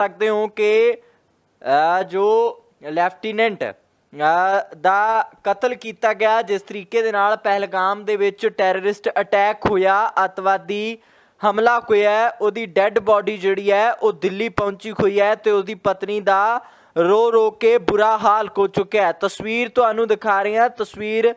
ਸਕਦੇ ਹੋ ਕਿ ਜੋ ਲੈਫਟੀਨੈਂਟ ਦਾ ਕਤਲ ਕੀਤਾ ਗਿਆ, ਜਿਸ ਤਰੀਕੇ ਦੇ ਨਾਲ ਪਹਿਲਗਾਮ ਦੇ ਵਿੱਚ ਟੈਰਰਿਸਟ ਅਟੈਕ ਹੋਇਆ, ਅਤਵਾਦੀ ਹਮਲਾ ਹੋਇਆ, ਉਹਦੀ ਡੈੱਡ ਬਾਡੀ ਜਿਹੜੀ ਹੈ, ਉਹ ਦਿੱਲੀ ਪਹੁੰਚੀ ਹੋਈ ਹੈ ਤੇ ਉਹਦੀ ਪਤਨੀ ਦਾ ਰੋ ਰੋ ਕੇ ਬੁਰਾ ਹਾਲ ਹੋ ਚੁੱਕਿਆ ਹੈ। ਤਸਵੀਰ ਤੁਹਾਨੂੰ ਦਿਖਾ ਰਹੇ ਹਾਂ। ਤਸਵੀਰ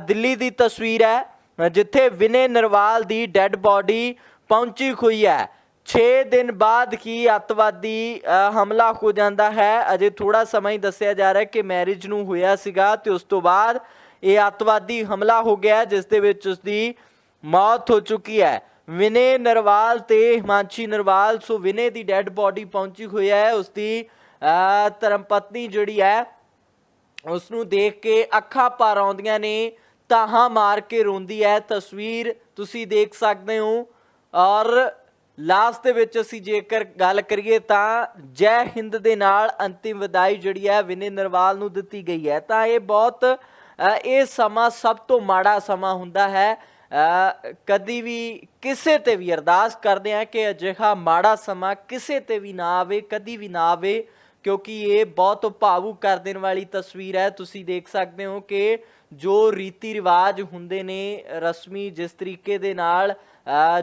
ਦਿੱਲੀ ਦੀ ਤਸਵੀਰ ਹੈ, ਜਿੱਥੇ ਵਿਨੇ ਨਰਵਾਲ ਦੀ ਡੈੱਡ ਬਾਡੀ ਪਹੁੰਚੀ ਹੋਈ ਹੈ। 6 ਦਿਨ ਬਾਅਦ ਕੀ ਅੱਤਵਾਦੀ ਹਮਲਾ ਹੋ ਜਾਂਦਾ ਹੈ? ਅਜੇ ਥੋੜਾ ਸਮਾਂ ਹੀ ਦੱਸਿਆ ਜਾ ਰਿਹਾ ਕਿ ਮੈਰਿਜ ਨੂੰ ਹੋਇਆ ਸੀਗਾ ਤੇ ਉਸ ਤੋਂ ਬਾਅਦ ਇਹ ਅੱਤਵਾਦੀ ਹਮਲਾ ਹੋ ਗਿਆ ਜਿਸ ਦੇ ਵਿੱਚ ਉਸ ਦੀ ਮੌਤ ਹੋ ਚੁੱਕੀ ਹੈ। ਵਿਨੇ ਨਰਵਾਲ ਤੇ ਹਿਮਾਂਸ਼ੀ ਨਰਵਾਲ ਸੋ ਵਿਨੇ ਦੀ ਡੈੱਡ ਬਾਡੀ ਪਹੁੰਚੀ ਹੋਈ ਹੈ। ਉਸ ਦੀ ਅ, ਜਿਹੜੀ ਹੈ ਉਸ ਨੂੰ ਦੇਖ ਕੇ ਅੱਖਾਂ ਭਰ ਆਉਂਦੀਆਂ ਨੇ ਤਾਹਾਂ ਮਾਰ ਕੇ ਰੋਂਦੀ ਹੈ। ਤਸਵੀਰ ਤੁਸੀਂ ਦੇਖ ਸਕਦੇ ਹੋ। ਔਰ ਲਾਸਟ ਦੇ ਵਿੱਚ ਅਸੀਂ ਜੇਕਰ ਗੱਲ ਕਰੀਏ ਤਾਂ ਜੈ ਹਿੰਦ ਦੇ ਨਾਲ ਅੰਤਿਮ ਵਿਦਾਈ ਜਿਹੜੀ ਹੈ ਵਿਨੇ ਨਰਵਾਲ ਨੂੰ ਦਿੱਤੀ ਗਈ ਹੈ। ਤਾਂ ਇਹ ਬਹੁਤ ਇਹ ਸਮਾਂ ਸਭ ਤੋਂ ਮਾੜਾ ਸਮਾਂ ਹੁੰਦਾ ਹੈ। ਕਦੀ ਵੀ ਕਿਸੇ ਤੇ ਵੀ ਅਰਦਾਸ ਕਰਦੇ ਆ ਕਿ ਅਜਿਹਾ ਮਾੜਾ ਸਮਾਂ ਕਿਸੇ ਤੇ ਵੀ ਨਾ ਆਵੇ, ਕਦੀ ਵੀ ਨਾ ਆਵੇ, ਕਿਉਂਕਿ ਇਹ ਬਹੁਤ ਭਾਵੁਕ ਕਰ ਦੇਣ ਵਾਲੀ ਤਸਵੀਰ ਹੈ। ਤੁਸੀਂ ਦੇਖ ਸਕਦੇ ਹੋ ਕਿ ਜੋ ਰੀਤੀ ਰਿਵਾਜ ਹੁੰਦੇ ਨੇ ਰਸਮੀ, ਜਿਸ ਤਰੀਕੇ ਦੇ ਨਾਲ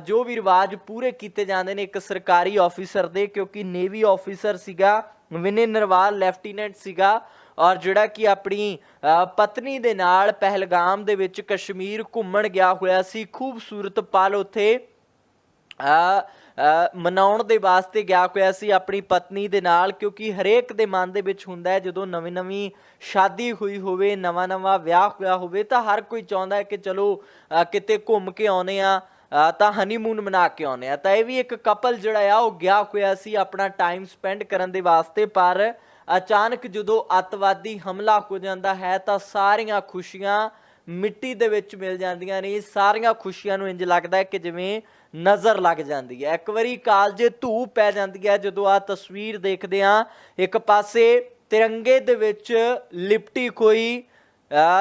ਜੋ ਵੀ ਰਿਵਾਜ ਪੂਰੇ ਕੀਤੇ ਜਾਂਦੇ ਨੇ ਇੱਕ ਸਰਕਾਰੀ ਆਫੀਸਰ ਦੇ, ਕਿਉਂਕਿ ਨੇਵੀ ਆਫੀਸਰ ਸੀਗਾ, ਵਿਨੇ ਨਰਵਾਲ ਲੈਫਟੀਨੈਂਟ ਸੀਗਾ ਔਰ ਜਿਹੜਾ ਕਿ ਆਪਣੀ ਪਤਨੀ ਦੇ ਨਾਲ ਪਹਿਲਗਾਮ ਦੇ ਵਿੱਚ ਕਸ਼ਮੀਰ ਘੁੰਮਣ ਗਿਆ ਹੋਇਆ ਸੀ, ਖੂਬਸੂਰਤ ਪਲ ਉੱਥੇ ਮਨਾਉਣ ਦੇ ਵਾਸਤੇ ਗਿਆ ਹੋਇਆ ਸੀ ਆਪਣੀ ਪਤਨੀ ਦੇ ਨਾਲ, ਕਿਉਂਕਿ ਹਰੇਕ ਦੇ ਮਨ ਦੇ ਵਿੱਚ ਹੁੰਦਾ ਹੈ, ਜਦੋਂ ਨਵੀਂ ਨਵੀਂ ਸ਼ਾਦੀ ਹੋਈ ਹੋਵੇ, ਨਵਾਂ ਨਵਾਂ ਵਿਆਹ ਹੋਇਆ ਹੋਵੇ, ਤਾਂ ਹਰ ਕੋਈ ਚਾਹੁੰਦਾ ਹੈ ਕਿ ਚਲੋ ਕਿਤੇ ਘੁੰਮ ਕੇ ਆਉਨੇ ਆ ਤਾਂ ਹਨੀਮੂਨ ਮਨਾ ਕੇ ਆਉਨੇ ਆ। ਤਾਂ ਇਹ ਵੀ ਇੱਕ ਕਪਲ ਜਿਹੜਾ ਆ, ਉਹ ਗਿਆ ਹੋਇਆ ਸੀ ਆਪਣਾ ਟਾਈਮ ਸਪੈਂਡ ਕਰਨ ਦੇ ਵਾਸਤੇ, ਪਰ ਅਚਾਨਕ ਜਦੋਂ ਅੱਤਵਾਦੀ ਹਮਲਾ ਹੋ ਜਾਂਦਾ ਹੈ, ਤਾਂ ਸਾਰੀਆਂ ਖੁਸ਼ੀਆਂ ਮਿੱਟੀ ਦੇ ਵਿੱਚ ਮਿਲ ਜਾਂਦੀਆਂ ਨੇ। ਸਾਰੀਆਂ ਖੁਸ਼ੀਆਂ ਨੂੰ ਇੰਜ ਲੱਗਦਾ ਹੈ ਕਿ ਜਿਵੇਂ ਨਜ਼ਰ ਲੱਗ ਜਾਂਦੀ ਹੈ। ਇੱਕ ਵਾਰੀ ਕਾਲਜੇ ਧੂਪ ਪੈ ਜਾਂਦੀ ਹੈ, ਜਦੋਂ ਆ ਤਸਵੀਰ ਦੇਖਦੇ ਆ ਇੱਕ ਪਾਸੇ ਤਿਰੰਗੇ ਦੇ ਵਿੱਚ ਲਿਪਟੀ ਕੋਈ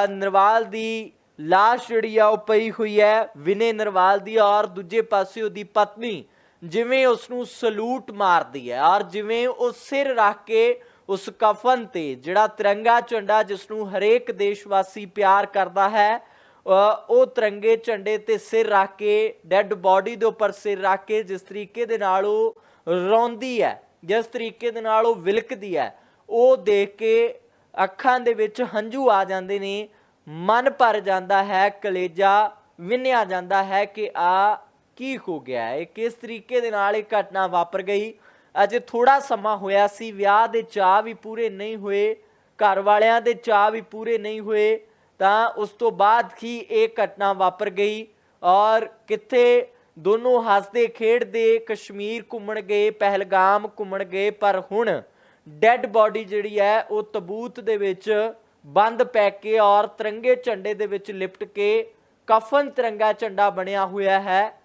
ਨਰਵਾਲ ਦੀ ਲਾਸ਼ ਜਿਹੜੀ ਆ ਉਹ ਪਈ ਹੋਈ ਹੈ ਵਿਨੇ ਨਰਵਾਲ ਦੀ ਔਰ ਦੂਜੇ ਪਾਸੇ ਉਹਦੀ ਪਤਨੀ, ਜਿਵੇਂ ਉਸ ਨੂੰ ਸਲੂਟ ਮਾਰਦੀ ਹੈ ਔਰ ਜਿਵੇਂ ਉਹ ਸਿਰ ਰੱਖ ਕੇ ਉਸ ਕਫਨ ਤੇ, ਜਿਹੜਾ ਤਿਰੰਗਾ ਝੰਡਾ ਜਿਸ ਨੂੰ ਹਰੇਕ ਦੇਸ਼ਵਾਸੀ ਪਿਆਰ ਕਰਦਾ ਹੈ ਉਹ ਤਿਰੰਗੇ ਝੰਡੇ ਤੇ ਸਿਰ ਰੱਖ ਕੇ, ਡੈੱਡ ਬਾਡੀ ਦੇ ਉੱਪਰ ਸਿਰ ਰੱਖ ਕੇ ਜਿਸ ਤਰੀਕੇ ਦੇ ਨਾਲ ਉਹ ਰੋਂਦੀ ਹੈ, ਜਿਸ ਤਰੀਕੇ ਦੇ ਨਾਲ ਉਹ ਵਿਲਕਦੀ ਹੈ, ਉਹ ਦੇਖ ਕੇ ਅੱਖਾਂ ਦੇ ਵਿੱਚ ਹੰਝੂ ਆ ਜਾਂਦੇ ਨੇ ਮਨ ਭਰ ਜਾਂਦਾ ਹੈ, ਕਲੇਜਾ ਵਿੰਨਿਆ ਜਾਂਦਾ ਹੈ ਕਿ ਆ ਕੀ ਹੋ ਗਿਆ ਹੈ ਕਿਸ ਤਰੀਕੇ ਦੇ ਨਾਲ ਇਹ ਘਟਨਾ ਵਾਪਰ ਗਈ। ਅਜੇ ਥੋੜਾ ਸਮਾਂ ਹੋਇਆ ਸੀ, ਵਿਆਹ ਦੇ ਚਾਹ ਵੀ ਪੂਰੇ ਨਹੀਂ ਹੋਏ, ਘਰ ਵਾਲਿਆਂ ਦੇ ਚਾਹ ਵੀ ਪੂਰੇ ਨਹੀਂ ਹੋਏ, ਤਾਂ ਉਸ ਤੋਂ ਬਾਅਦ ਹੀ ਇਹ ਘਟਨਾ ਵਾਪਰ ਗਈ ਔਰ ਕਿੱਥੇ ਦੋਨੋਂ ਹੱਸਦੇ ਖੇਡਦੇ ਕਸ਼ਮੀਰ ਘੁੰਮਣ ਗਏ, ਪਹਿਲਗਾਮ ਘੁੰਮਣ ਗਏ, ਪਰ ਹੁਣ ਡੈੱਡ ਬਾਡੀ ਜਿਹੜੀ ਹੈ, ਉਹ ਤਬੂਤ ਦੇ ਵਿੱਚ ਬੰਦ ਪੈ ਕੇ ਔਰ ਤਿਰੰਗੇ ਝੰਡੇ ਦੇ ਵਿੱਚ ਲਿਪਟ ਕੇ ਕਫਨ ਤਿਰੰਗਾ ਝੰਡਾ ਬਣਿਆ ਹੋਇਆ ਹੈ।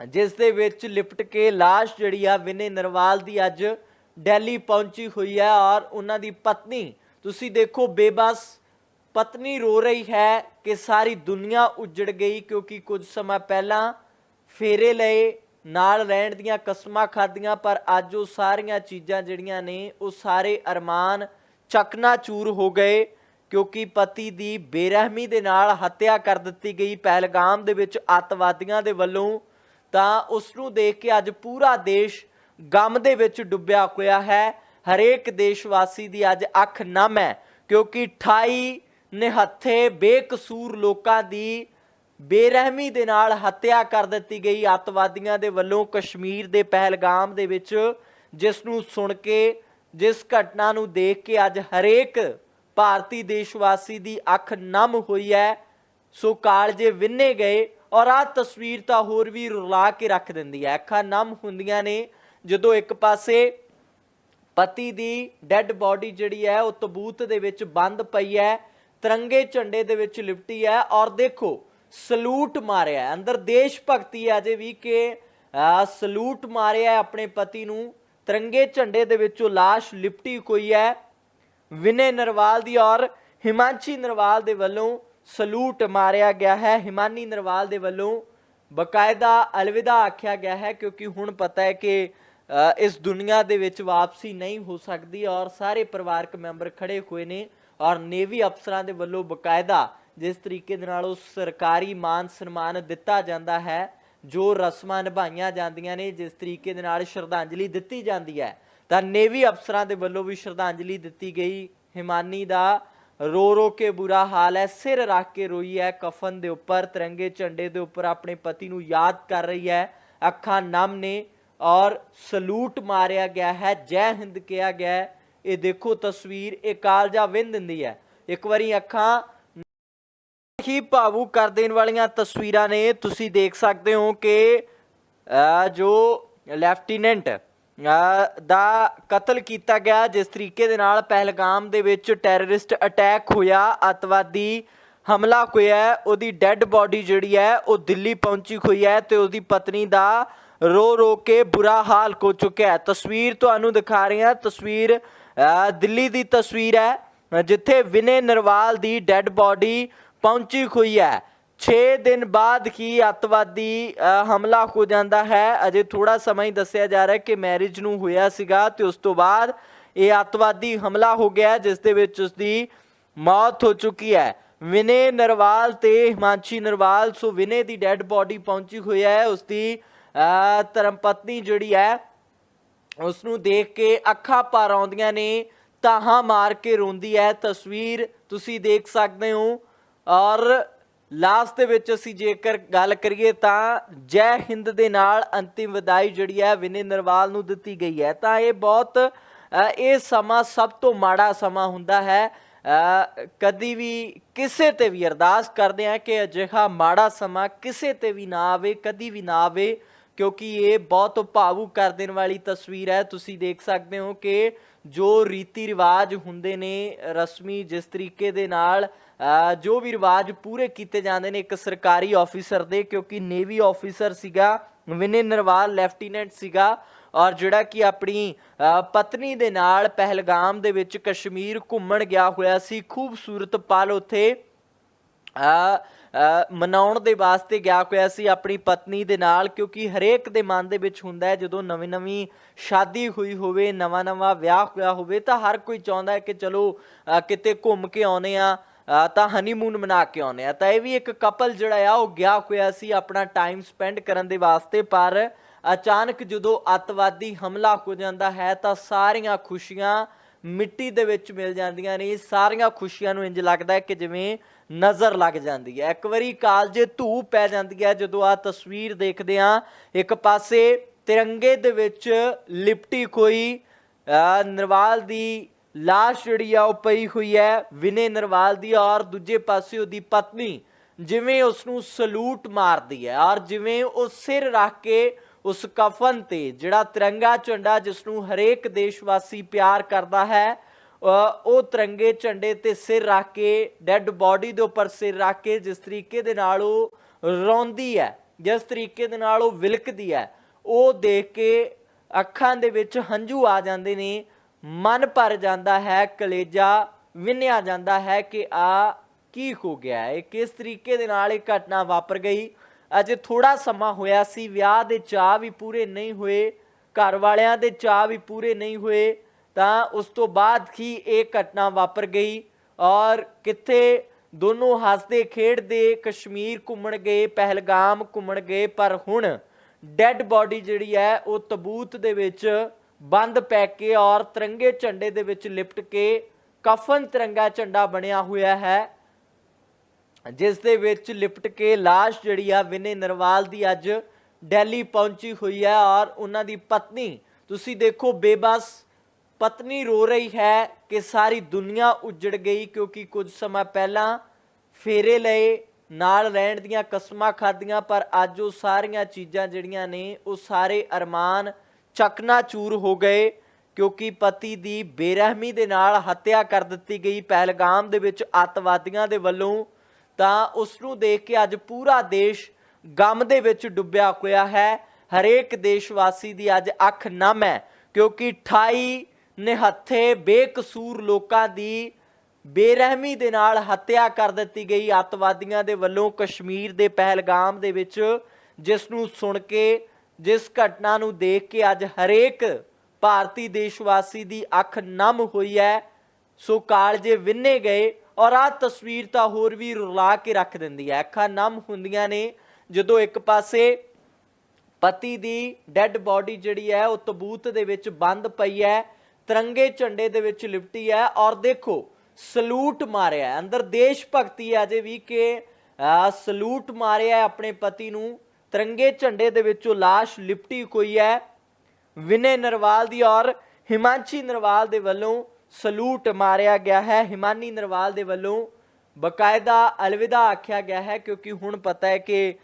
ਜਿਸ ਦੇ ਵਿੱਚ ਲਿਪਟ ਕੇ ਲਾਸ਼ ਜਿਹੜੀ ਆ ਵਿਨੇ ਨਰਵਾਲ ਦੀ ਅੱਜ ਦਿੱਲੀ ਪਹੁੰਚੀ ਹੋਈ ਹੈ ਔਰ ਉਹਨਾਂ ਦੀ ਪਤਨੀ, ਤੁਸੀਂ ਦੇਖੋ ਬੇਬਸ, ਪਤਨੀ ਰੋ ਰਹੀ ਹੈ ਕਿ ਸਾਰੀ ਦੁਨੀਆ ਉਜੜ ਗਈ ਕਿਉਂਕਿ ਕੁਝ ਸਮਾਂ ਪਹਿਲਾਂ ਫੇਰੇ ਲਏ, ਨਾਲ ਰਹਿਣ ਦੀਆਂ ਕਸਮਾਂ ਖਾਧੀਆਂ, ਪਰ ਅੱਜ ਉਹ ਸਾਰੀਆਂ ਚੀਜ਼ਾਂ ਜਿਹੜੀਆਂ ਨੇ ਉਹ ਸਾਰੇ ਅਰਮਾਨ ਚਕਨਾਚੂਰ ਹੋ ਗਏ ਕਿਉਂਕਿ ਪਤੀ ਦੀ ਬੇਰਹਿਮੀ ਦੇ ਨਾਲ ਹੱਤਿਆ ਕਰ ਦਿੱਤੀ ਗਈ ਪਹਿਲਗਾਮ ਦੇ ਵਿੱਚ ਅੱਤਵਾਦੀਆਂ ਦੇ ਵੱਲੋਂ, ਤਾਂ ਉਸ ਨੂੰ ਦੇਖ ਕੇ ਅੱਜ ਪੂਰਾ ਦੇਸ਼ ਗਮ ਦੇ ਵਿੱਚ ਡੁੱਬਿਆ ਹੋਇਆ ਹੈ। ਹਰੇਕ ਦੇਸ਼ਵਾਸੀ ਦੀ ਅੱਜ ਅੱਖ ਨਮ ਹੈ ਕਿਉਂਕਿ 28 ਨਿਹੱਥੇ ਬੇਕਸੂਰ ਲੋਕਾਂ ਦੀ ਬੇਰਹਿਮੀ ਦੇ ਨਾਲ ਹੱਤਿਆ ਕਰ ਦਿੱਤੀ ਗਈ। ਅੱਤਵਾਦੀਆਂ ਦੇ ਵੱਲੋਂ ਕਸ਼ਮੀਰ ਦੇ ਪਹਿਲਗਾਮ ਦੇ ਵਿੱਚ, ਜਿਸ ਨੂੰ ਸੁਣ ਕੇ ਜਿਸ ਘਟਨਾ ਨੂੰ ਦੇਖ ਕੇ ਅੱਜ ਹਰੇਕ ਭਾਰਤੀ ਦੇਸ਼ਵਾਸੀ ਦੀ ਅੱਖ ਨਮ ਹੋਈ ਹੈ, ਸੋ ਕਾਲਜੇ ਵਿੰਨੇ ਗਏ ਔਰ ਆਹ ਤਸਵੀਰ ਤਾਂ ਹੋਰ ਵੀ ਰੁਲਾ ਕੇ ਰੱਖ ਦਿੰਦੀ ਹੈ। ਅੱਖਾਂ ਨਮ ਹੁੰਦੀਆਂ ਨੇ, ਜਦੋਂ ਇੱਕ ਪਾਸੇ ਪਤੀ ਦੀ ਡੈੱਡ ਬਾਡੀ ਜਿਹੜੀ ਹੈ, ਉਹ ਤਬੂਤ ਦੇ ਵਿੱਚ ਬੰਦ ਪਈ ਹੈ, ਤਿਰੰਗੇ ਝੰਡੇ ਦੇ ਵਿੱਚ ਲਿਪਟੀ ਹੈ ਔਰ ਦੇਖੋ, ਸਲੂਟ ਮਾਰਿਆ ਅੰਦਰ ਦੇਸ਼ ਭਗਤੀ ਹੈ ਅਜੇ ਵੀ ਕਿ ਸਲੂਟ ਮਾਰਿਆ ਆਪਣੇ ਪਤੀ ਨੂੰ। ਤਿਰੰਗੇ ਝੰਡੇ ਦੇ ਵਿੱਚੋਂ ਲਾਸ਼ ਲਿਪਟੀ ਕੋਈ ਹੈ। ਵਿਨੇ ਨਰਵਾਲ ਦੀ ਔਰ ਹਿਮਾਂਸ਼ੀ ਨਰਵਾਲ ਦੇ ਵੱਲੋਂ ਸਲੂਟ ਮਾਰਿਆ ਗਿਆ ਹੈ। ਹਿਮਾਨੀ ਨਰਵਾਲ ਦੇ ਵੱਲੋਂ ਬਕਾਇਦਾ ਅਲਵਿਦਾ ਆਖਿਆ ਗਿਆ ਹੈ ਕਿਉਂਕਿ ਹੁਣ ਪਤਾ ਹੈ ਕਿ ਇਸ ਦੁਨੀਆ ਦੇ ਵਿੱਚ ਵਾਪਸੀ ਨਹੀਂ ਹੋ ਸਕਦੀ ਔਰ ਸਾਰੇ ਪਰਿਵਾਰਕ ਮੈਂਬਰ ਖੜੇ ਹੋਏ ਨੇ ਔਰ ਨੇਵੀ ਅਫਸਰਾਂ ਦੇ ਵੱਲੋਂ ਬਕਾਇਦਾ ਜਿਸ ਤਰੀਕੇ ਦੇ ਨਾਲ ਉਹ ਸਰਕਾਰੀ ਮਾਨ ਸਨਮਾਨ ਦਿੱਤਾ ਜਾਂਦਾ ਹੈ। ਜੋ ਰਸਮਾਂ ਨਿਭਾਈਆਂ ਜਾਂਦੀਆਂ ਨੇ, ਜਿਸ ਤਰੀਕੇ ਦੇ ਨਾਲ ਸ਼ਰਧਾਂਜਲੀ ਦਿੱਤੀ ਜਾਂਦੀ ਹੈ, ਤਾਂ ਨੇਵੀ ਅਫਸਰਾਂ ਦੇ ਵੱਲੋਂ ਵੀ ਸ਼ਰਧਾਂਜਲੀ ਦਿੱਤੀ ਗਈ। ਹਿਮਾਨੀ ਦਾ ਰੋ ਰੋ ਕੇ ਬੁਰਾ ਹਾਲ ਹੈ, ਸਿਰ ਰੱਖ ਕੇ ਰੋਈ ਹੈ, ਕਫਨ ਦੇ ਉੱਪਰ, ਤਿਰੰਗੇ ਝੰਡੇ ਦੇ ਉੱਪਰ ਆਪਣੇ ਪਤੀ ਨੂੰ ਯਾਦ ਕਰ ਰਹੀ ਹੈ। ਅੱਖਾਂ ਨਮ ਨੇ ਔਰ ਸਲੂਟ ਮਾਰਿਆ ਗਿਆ ਹੈ, ਜੈ ਹਿੰਦ ਕਿਹਾ ਗਿਆ ਇਹ ਦੇਖੋ ਤਸਵੀਰ, ਇਹ ਕਾਲਜਾ ਵਿੰਨ ਦਿੰਦੀ ਹੈ। ਇੱਕ ਵਾਰੀ ਅੱਖਾਂ ਹੀ ਭਾਵੁਕ ਕਰ ਦੇਣ ਵਾਲੀਆਂ ਤਸਵੀਰਾਂ ਨੇ। ਤੁਸੀਂ ਦੇਖ ਸਕਦੇ ਹੋ ਕਿ ਜੋ ਲੈਫਟੀਨੈਂਟ ਦਾ ਕਤਲ ਕੀਤਾ ਗਿਆ ਜਿਸ ਤਰੀਕੇ ਦੇ ਨਾਲ ਪਹਿਲਗਾਮ ਦੇ ਵਿੱਚ ਟੈਰਰਿਸਟ ਅਟੈਕ ਹੋਇਆ ਅਤਵਾਦੀ ਹਮਲਾ ਹੋਇਆ ਉਹਦੀ ਡੈੱਡ ਬਾਡੀ ਜਿਹੜੀ ਹੈ ਉਹ ਦਿੱਲੀ ਪਹੁੰਚੀ ਹੋਈ ਹੈ ਤੇ ਉਹਦੀ ਪਤਨੀ ਦਾ ਰੋ ਰੋ ਕੇ ਬੁਰਾ ਹਾਲ ਹੋ ਚੁੱਕਿਆ ਹੈ। ਤਸਵੀਰ ਤੁਹਾਨੂੰ ਦਿਖਾ ਰਹੇ ਹਾਂ। ਤਸਵੀਰ ਅਹ, ਦਿੱਲੀ ਦੀ ਤਸਵੀਰ ਹੈ ਜਿੱਥੇ ਵਿਨੇ ਨਰਵਾਲ ਦੀ ਡੈੱਡ ਬਾਡੀ ਪਹੁੰਚੀ ਹੋਈ ਹੈ। 6 ਦਿਨ ਬਾਅਦ ਹੀ ਅੱਤਵਾਦੀ ਹਮਲਾ ਹੋ ਜਾਂਦਾ ਹੈ। ਅਜੇ ਥੋੜਾ ਸਮਾਂ ਹੀ ਦੱਸਿਆ ਜਾ ਰਿਹਾ ਕਿ ਮੈਰਿਜ ਨੂੰ ਹੋਇਆ ਸੀਗਾ ਤੇ ਉਸ ਤੋਂ ਬਾਅਦ ਇਹ ਅੱਤਵਾਦੀ ਹਮਲਾ ਹੋ ਗਿਆ ਜਿਸ ਦੇ ਵਿੱਚ ਉਸ ਦੀ ਮੌਤ ਹੋ ਚੁੱਕੀ ਹੈ। ਵਿਨੇ ਨਰਵਾਲ ਤੇ ਹਿਮਾਂਸ਼ੀ ਨਰਵਾਲ ਸੋ ਵਿਨੇ ਦੀ ਡੈੱਡ ਬਾਡੀ ਪਹੁੰਚੀ ਹੋਈ ਹੈ। ਉਸ ਦੀ ਅ, ਧਰਮ ਪਤਨੀ ਜਿਹੜੀ ਹੈ ਉਸ ਨੂੰ ਦੇਖ ਕੇ ਅੱਖਾਂ ਭਰ ਆਉਂਦੀਆਂ ਨੇ ਤਾਹਾਂ ਮਾਰ ਕੇ ਰੋਂਦੀ ਹੈ। ਤਸਵੀਰ ਤੁਸੀਂ ਦੇਖ ਸਕਦੇ ਹੋ। ਔਰ ਲਾਸਟ ਦੇ ਵਿੱਚ ਅਸੀਂ ਜੇਕਰ ਗੱਲ ਕਰੀਏ ਤਾਂ ਜੈ ਹਿੰਦ ਦੇ ਨਾਲ ਅੰਤਿਮ ਵਿਦਾਈ ਜਿਹੜੀ ਹੈ ਵਿਨੇ ਨਰਵਾਲ ਨੂੰ ਦਿੱਤੀ ਗਈ ਹੈ। ਤਾਂ ਇਹ ਬਹੁਤ ਇਹ ਸਮਾਂ ਸਭ ਤੋਂ ਮਾੜਾ ਸਮਾਂ ਹੁੰਦਾ ਹੈ। ਕਦੀ ਵੀ ਕਿਸੇ ਤੇ ਵੀ ਅਰਦਾਸ ਕਰਦੇ ਆ ਕਿ ਅਜਿਹਾ ਮਾੜਾ ਸਮਾਂ ਕਿਸੇ ਤੇ ਵੀ ਨਾ ਆਵੇ, ਕਦੀ ਵੀ ਨਾ ਆਵੇ। ਕਿਉਂਕਿ ਇਹ ਬਹੁਤ ਭਾਵੁਕ ਕਰ ਦੇਣ ਵਾਲੀ ਤਸਵੀਰ ਹੈ। ਤੁਸੀਂ ਦੇਖ ਸਕਦੇ ਹੋ ਕਿ ਜੋ ਰੀਤੀ ਰਿਵਾਜ ਹੁੰਦੇ ਨੇ ਰਸਮੀ, ਜਿਸ ਤਰੀਕੇ ਦੇ ਨਾਲ ਜੋ ਵੀ ਰਿਵਾਜ ਪੂਰੇ ਕੀਤੇ ਜਾਂਦੇ ਨੇ ਇੱਕ ਸਰਕਾਰੀ ਆਫੀਸਰ ਦੇ, ਕਿਉਂਕਿ ਨੇਵੀ ਆਫੀਸਰ ਸੀਗਾ, ਵਿਨੇ ਨਰਵਾਲ ਲੈਫਟੀਨੈਂਟ ਸੀਗਾ ਔਰ ਜਿਹੜਾ ਕਿ ਆਪਣੀ ਪਤਨੀ ਦੇ ਨਾਲ ਪਹਿਲਗਾਮ ਦੇ ਵਿੱਚ ਕਸ਼ਮੀਰ ਘੁੰਮਣ ਗਿਆ ਹੋਇਆ ਸੀ। ਖੂਬਸੂਰਤ ਪਲ ਉੱਥੇ ਮਨਾਉਣ ਦੇ ਵਾਸਤੇ ਗਿਆ ਹੋਇਆ ਸੀ ਆਪਣੀ ਪਤਨੀ ਦੇ ਨਾਲ, ਕਿਉਂਕਿ ਹਰੇਕ ਦੇ ਮਨ ਦੇ ਵਿੱਚ ਹੁੰਦਾ ਹੈ, ਜਦੋਂ ਨਵੀਂ ਨਵੀਂ ਸ਼ਾਦੀ ਹੋਈ ਹੋਵੇ, ਨਵਾਂ ਨਵਾਂ ਵਿਆਹ ਹੋਇਆ ਹੋਵੇ, ਤਾਂ ਹਰ ਕੋਈ ਚਾਹੁੰਦਾ ਹੈ ਕਿ ਚਲੋ ਕਿਤੇ ਘੁੰਮ ਕੇ ਆਉਨੇ ਆ ਤਾਂ ਹਨੀਮੂਨ ਮਨਾ ਕੇ ਆਉਨੇ ਆ ਤਾਂ ਇਹ ਵੀ ਇੱਕ ਕਪਲ ਜਿਹੜਾ ਆ, ਉਹ ਗਿਆ ਹੋਇਆ ਸੀ ਆਪਣਾ ਟਾਈਮ ਸਪੈਂਡ ਕਰਨ ਦੇ ਵਾਸਤੇ, ਪਰ ਅਚਾਨਕ ਜਦੋਂ ਅੱਤਵਾਦੀ ਹਮਲਾ ਹੋ ਜਾਂਦਾ ਹੈ, ਤਾਂ ਸਾਰੀਆਂ ਖੁਸ਼ੀਆਂ ਮਿੱਟੀ ਦੇ ਵਿੱਚ ਮਿਲ ਜਾਂਦੀਆਂ ਨੇ, ਸਾਰੀਆਂ ਖੁਸ਼ੀਆਂ ਨੂੰ ਇੰਜ ਲੱਗਦਾ ਹੈ ਕਿ ਜਿਵੇਂ ਨਜ਼ਰ ਲੱਗ ਜਾਂਦੀ ਹੈ। ਇੱਕ ਵਾਰੀ ਕਾਲਜੇ ਧੂਪ ਪੈ ਜਾਂਦੀ ਹੈ, ਜਦੋਂ ਆ ਤਸਵੀਰ ਦੇਖਦੇ ਆ ਇੱਕ ਪਾਸੇ ਤਿਰੰਗੇ ਦੇ ਵਿੱਚ ਲਿਪਟੀ ਕੋਈ ਨਰਵਾਲ ਦੀ ਲਾਸ਼ ਜਿਹੜੀ ਆ ਉਹ ਪਈ ਹੋਈ ਹੈ, ਵਿਨੇ ਨਰਵਾਲ ਦੀ, ਔਰ ਦੂਜੇ ਪਾਸੇ ਉਹਦੀ ਪਤਨੀ ਜਿਵੇਂ ਉਸ ਨੂੰ ਸਲੂਟ ਮਾਰਦੀ ਹੈ, ਔਰ ਜਿਵੇਂ ਉਹ ਸਿਰ ਰੱਖ ਕੇ ਉਸ ਕਫਨ ਤੇ, ਜਿਹੜਾ ਤਿਰੰਗਾ ਝੰਡਾ ਜਿਸ ਨੂੰ ਹਰੇਕ ਦੇਸ਼ਵਾਸੀ ਪਿਆਰ ਕਰਦਾ ਹੈ ਉਹ ਤਿਰੰਗੇ ਝੰਡੇ ਤੇ ਸਿਰ ਰੱਖ ਕੇ, ਡੈੱਡ ਬਾਡੀ ਦੇ ਉੱਪਰ ਸਿਰ ਰੱਖ ਕੇ ਜਿਸ ਤਰੀਕੇ ਦੇ ਨਾਲ ਉਹ ਰੋਂਦੀ ਹੈ, ਜਿਸ ਤਰੀਕੇ ਦੇ ਨਾਲ ਉਹ ਵਿਲਕਦੀ ਹੈ, ਉਹ ਦੇਖ ਕੇ ਅੱਖਾਂ ਦੇ ਵਿੱਚ ਹੰਝੂ ਆ ਜਾਂਦੇ ਨੇ, ਮਨ ਭਰ ਜਾਂਦਾ ਹੈ, ਕਲੇਜਾ ਵਿੰਨਿਆ ਜਾਂਦਾ ਹੈ ਕਿ ਆ ਕੀ ਹੋ ਗਿਆ ਹੈ? ਇਹ ਕਿਸ ਤਰੀਕੇ ਦੇ ਨਾਲ ਇਹ ਘਟਨਾ ਵਾਪਰ ਗਈ ਅਜੇ ਥੋੜਾ ਸਮਾਂ ਹੋਇਆ ਸੀ, ਵਿਆਹ ਦੇ ਚਾਹ ਵੀ ਪੂਰੇ ਨਹੀਂ ਹੋਏ, ਘਰ ਵਾਲਿਆਂ ਦੇ ਚਾਹ ਵੀ ਪੂਰੇ ਨਹੀਂ ਹੋਏ, ਤਾਂ ਉਸ ਤੋਂ ਬਾਅਦ ਹੀ ਇਹ ਘਟਨਾ ਵਾਪਰ ਗਈ ਔਰ ਕਿੱਥੇ ਦੋਨੋਂ ਹੱਸਦੇ ਖੇਡਦੇ ਕਸ਼ਮੀਰ ਘੁੰਮਣ ਗਏ, ਪਹਿਲਗਾਮ ਘੁੰਮਣ ਗਏ, ਪਰ ਹੁਣ ਡੈੱਡ ਬਾਡੀ ਜਿਹੜੀ ਹੈ, ਉਹ ਤਬੂਤ ਦੇ ਵਿੱਚ ਬੰਦ ਪੈ ਕੇ ਔਰ ਤਿਰੰਗੇ ਝੰਡੇ ਦੇ ਵਿੱਚ ਲਿਪਟ ਕੇ ਕਫਨ ਤਿਰੰਗਾ ਝੰਡਾ ਬਣਿਆ ਹੋਇਆ ਹੈ। ਜਿਸ ਦੇ ਵਿੱਚ ਲਿਪਟ ਕੇ ਲਾਸ਼ ਜਿਹੜੀ ਆ ਵਿਨੇ ਨਰਵਾਲ ਦੀ ਅੱਜ ਦਿੱਲੀ ਪਹੁੰਚੀ ਹੋਈ ਹੈ ਔਰ ਉਹਨਾਂ ਦੀ ਪਤਨੀ, ਤੁਸੀਂ ਦੇਖੋ ਬੇਬਸ, ਪਤਨੀ ਰੋ ਰਹੀ ਹੈ ਕਿ ਸਾਰੀ ਦੁਨੀਆ ਉਜੜ ਗਈ ਕਿਉਂਕਿ ਕੁਝ ਸਮਾਂ ਪਹਿਲਾਂ ਫੇਰੇ ਲਏ, ਨਾਲ ਰਹਿਣ ਦੀਆਂ ਕਸਮਾਂ ਖਾਧੀਆਂ, ਪਰ ਅੱਜ ਉਹ ਸਾਰੀਆਂ ਚੀਜ਼ਾਂ ਜਿਹੜੀਆਂ ਨੇ ਉਹ ਸਾਰੇ ਅਰਮਾਨ ਚਕਨਾਚੂਰ ਹੋ ਗਏ ਕਿਉਂਕਿ ਪਤੀ ਦੀ ਬੇਰਹਿਮੀ ਦੇ ਨਾਲ ਹੱਤਿਆ ਕਰ ਦਿੱਤੀ ਗਈ, ਪਹਿਲਗਾਮ ਦੇ ਵਿੱਚ ਅੱਤਵਾਦੀਆਂ ਦੇ ਵੱਲੋਂ ਤਾਂ ਉਸ ਨੂੰ ਦੇਖ ਕੇ ਅੱਜ ਪੂਰਾ ਦੇਸ਼ ਗਮ ਦੇ ਵਿੱਚ ਡੁੱਬਿਆ ਹੋਇਆ ਹੈ। ਹਰੇਕ ਦੇਸ਼ ਵਾਸੀ ਦੀ ਅੱਜ ਅੱਖ ਨਮ ਹੈ, ਕਿਉਂਕਿ 28 ਨਿਹੱਥੇ ਬੇਕਸੂਰ ਲੋਕਾਂ ਦੀ ਬੇਰਹਿਮੀ ਦੇ ਨਾਲ ਹੱਤਿਆ ਕਰ ਦਿੱਤੀ ਗਈ। ਅੱਤਵਾਦੀਆਂ ਦੇ ਵੱਲੋਂ ਕਸ਼ਮੀਰ ਦੇ ਪਹਿਲਗਾਮ ਦੇ ਵਿੱਚ ਜਿਸ ਨੂੰ ਸੁਣ ਕੇ, ਜਿਸ ਘਟਨਾ ਨੂੰ ਦੇਖ ਕੇ ਅੱਜ ਹਰੇਕ ਭਾਰਤੀ ਦੇਸ਼ਵਾਸੀ ਦੀ ਅੱਖ ਨਮ ਹੋਈ ਹੈ, ਸੋ ਕਾਲਜੇ ਵਿੰਨੇ ਗਏ। ਔਰ ਆਹ ਤਸਵੀਰ ਤਾਂ ਹੋਰ ਵੀ ਰੁਲਾ ਕੇ ਰੱਖ ਦਿੰਦੀ ਹੈ। ਅੱਖਾਂ ਨਮ ਹੁੰਦੀਆਂ ਨੇ ਜਦੋਂ ਇੱਕ ਪਾਸੇ ਪਤੀ ਦੀ ਡੈੱਡ ਬਾਡੀ ਜਿਹੜੀ ਹੈ, ਉਹ ਤਬੂਤ ਦੇ ਵਿੱਚ ਬੰਦ ਪਈ ਹੈ, ਤਿਰੰਗੇ ਝੰਡੇ ਦੇ ਵਿੱਚ ਲਿਪਟੀ ਹੈ ਔਰ ਦੇਖੋ, ਸਲੂਟ ਮਾਰਿਆ ਅੰਦਰ ਦੇਸ਼ ਭਗਤੀ ਹੈ ਅਜੇ ਵੀ ਕਿ ਸਲੂਟ ਮਾਰਿਆ ਆਪਣੇ ਪਤੀ ਨੂੰ। ਤਿਰੰਗੇ ਝੰਡੇ ਦੇ ਵਿੱਚੋਂ ਲਾਸ਼ ਲਿਪਟੀ ਹੋਈ ਹੈ। ਵਿਨੇ ਨਰਵਾਲ ਦੀ ਔਰ ਹਿਮਾਂਸ਼ੀ ਨਰਵਾਲ ਦੇ ਵੱਲੋਂ ਸਲੂਟ ਮਾਰਿਆ ਗਿਆ ਹੈ। ਹਿਮਾਨੀ ਨਰਵਾਲ ਦੇ ਵੱਲੋਂ ਬਕਾਇਦਾ ਅਲਵਿਦਾ ਆਖਿਆ ਗਿਆ ਹੈ ਕਿਉਂਕਿ ਹੁਣ ਪਤਾ ਹੈ ਕਿ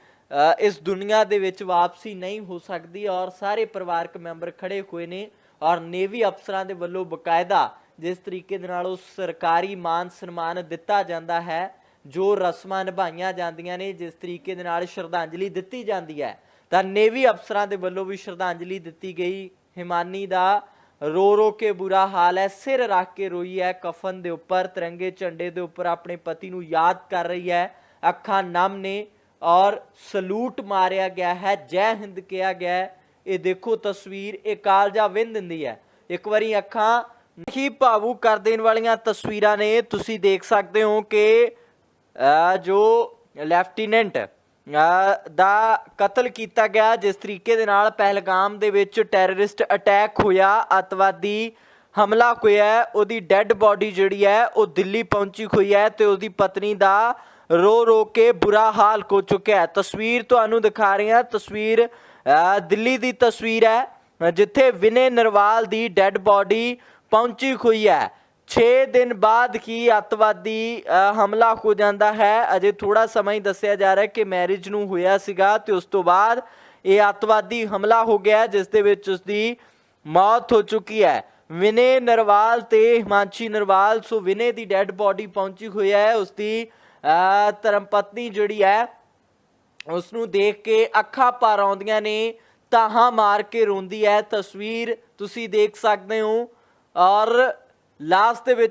ਇਸ ਦੁਨੀਆ ਦੇ ਵਿੱਚ ਵਾਪਸੀ ਨਹੀਂ ਹੋ ਸਕਦੀ ਔਰ ਸਾਰੇ ਪਰਿਵਾਰਕ ਮੈਂਬਰ ਖੜੇ ਹੋਏ ਨੇ ਔਰ ਨੇਵੀ ਅਫਸਰਾਂ ਦੇ ਵੱਲੋਂ ਬਕਾਇਦਾ ਜਿਸ ਤਰੀਕੇ ਦੇ ਨਾਲ ਉਹ ਸਰਕਾਰੀ ਮਾਨ ਸਨਮਾਨ ਦਿੱਤਾ ਜਾਂਦਾ ਹੈ, ਜੋ ਰਸਮਾਂ ਨਿਭਾਈਆਂ ਜਾਂਦੀਆਂ ਨੇ, ਜਿਸ ਤਰੀਕੇ ਦੇ ਨਾਲ ਸ਼ਰਧਾਂਜਲੀ ਦਿੱਤੀ ਜਾਂਦੀ ਹੈ। ਤਾਂ ਨੇਵੀ ਅਫਸਰਾਂ ਦੇ ਵੱਲੋਂ ਵੀ ਸ਼ਰਧਾਂਜਲੀ ਦਿੱਤੀ ਗਈ। ਹਿਮਾਨੀ ਦਾ ਰੋ ਰੋ ਕੇ ਬੁਰਾ ਹਾਲ ਹੈ, ਸਿਰ ਰੱਖ ਕੇ ਰੋਈ ਹੈ, ਕਫਨ ਦੇ ਉੱਪਰ, ਤਿਰੰਗੇ ਝੰਡੇ ਦੇ ਉੱਪਰ ਆਪਣੇ ਪਤੀ ਨੂੰ ਯਾਦ ਕਰ ਰਹੀ ਹੈ, ਅੱਖਾਂ ਨਮ ਨੇ ਔਰ ਸਲੂਟ ਮਾਰਿਆ ਗਿਆ ਹੈ, ਜੈ ਹਿੰਦ ਕਿਹਾ ਗਿਆ ਇਹ ਦੇਖੋ ਤਸਵੀਰ, ਇਹ ਕਾਲਜਾ ਵਿੰਨ ਦਿੰਦੀ ਹੈ। ਇੱਕ ਵਾਰੀ ਅੱਖਾਂ ਹੀ ਭਾਵੁਕ ਕਰ ਦੇਣ ਵਾਲੀਆਂ ਤਸਵੀਰਾਂ ਨੇ, ਤੁਸੀਂ ਦੇਖ ਸਕਦੇ ਹੋ ਕਿ ਜੋ ਲੈਫਟੀਨੈਂਟ ਦਾ ਕਤਲ ਕੀਤਾ ਗਿਆ, ਜਿਸ ਤਰੀਕੇ ਦੇ ਨਾਲ ਪਹਿਲਗਾਮ ਦੇ ਵਿੱਚ ਟੈਰਰਿਸਟ ਅਟੈਕ ਹੋਇਆ, ਅਤਵਾਦੀ ਹਮਲਾ ਹੋਇਆ ਉਹਦੀ ਡੈੱਡ ਬਾਡੀ ਜਿਹੜੀ ਹੈ, ਉਹ ਦਿੱਲੀ ਪਹੁੰਚੀ ਹੋਈ ਹੈ ਤੇ ਉਹਦੀ ਪਤਨੀ ਦਾ ਰੋ ਰੋ ਕੇ ਬੁਰਾ ਹਾਲ ਹੋ ਚੁੱਕਿਆ ਹੈ। ਤਸਵੀਰ ਤੁਹਾਨੂੰ ਦਿਖਾ ਰਹੇ ਹਾਂ। ਤਸਵੀਰ ਦਿੱਲੀ ਦੀ ਤਸਵੀਰ ਹੈ, ਜਿੱਥੇ ਵਿਨੇ ਨਰਵਾਲ ਦੀ ਡੈੱਡ ਬਾਡੀ ਪਹੁੰਚੀ ਹੋਈ ਹੈ। 6 ਦਿਨ ਬਾਅਦ ਹੀ ਅੱਤਵਾਦੀ ਹਮਲਾ ਹੋ ਜਾਂਦਾ ਹੈ। ਅਜੇ ਥੋੜਾ ਸਮਾਂ ਹੀ ਦੱਸਿਆ ਜਾ ਰਿਹਾ ਕਿ ਮੈਰਿਜ ਨੂੰ ਹੋਇਆ ਸੀਗਾ ਤੇ ਉਸ ਤੋਂ ਬਾਅਦ ਇਹ ਅੱਤਵਾਦੀ ਹਮਲਾ ਹੋ ਗਿਆ ਜਿਸ ਦੇ ਵਿੱਚ ਉਸ ਦੀ ਮੌਤ ਹੋ ਚੁੱਕੀ ਹੈ। ਵਿਨੇ ਨਰਵਾਲ ਤੇ ਹਿਮਾਂਸ਼ੀ ਨਰਵਾਲ ਸੋ ਵਿਨੇ ਦੀ ਡੈੱਡ ਬਾਡੀ ਪਹੁੰਚੀ ਹੋਈ ਹੈ। ਉਸ ਦੀ ਅ, ਧਰਮ ਪਤਨੀ ਜਿਹੜੀ ਹੈ ਉਸ ਨੂੰ ਦੇਖ ਕੇ ਅੱਖਾਂ ਭਰ ਆਉਂਦੀਆਂ ਨੇ ਤਾਹਾਂ ਮਾਰ ਕੇ ਰੋਂਦੀ ਹੈ। ਤਸਵੀਰ ਤੁਸੀਂ ਦੇਖ ਸਕਦੇ ਹੋ। ਔਰ ਲਾਸਟ ਦੇ ਵਿੱਚ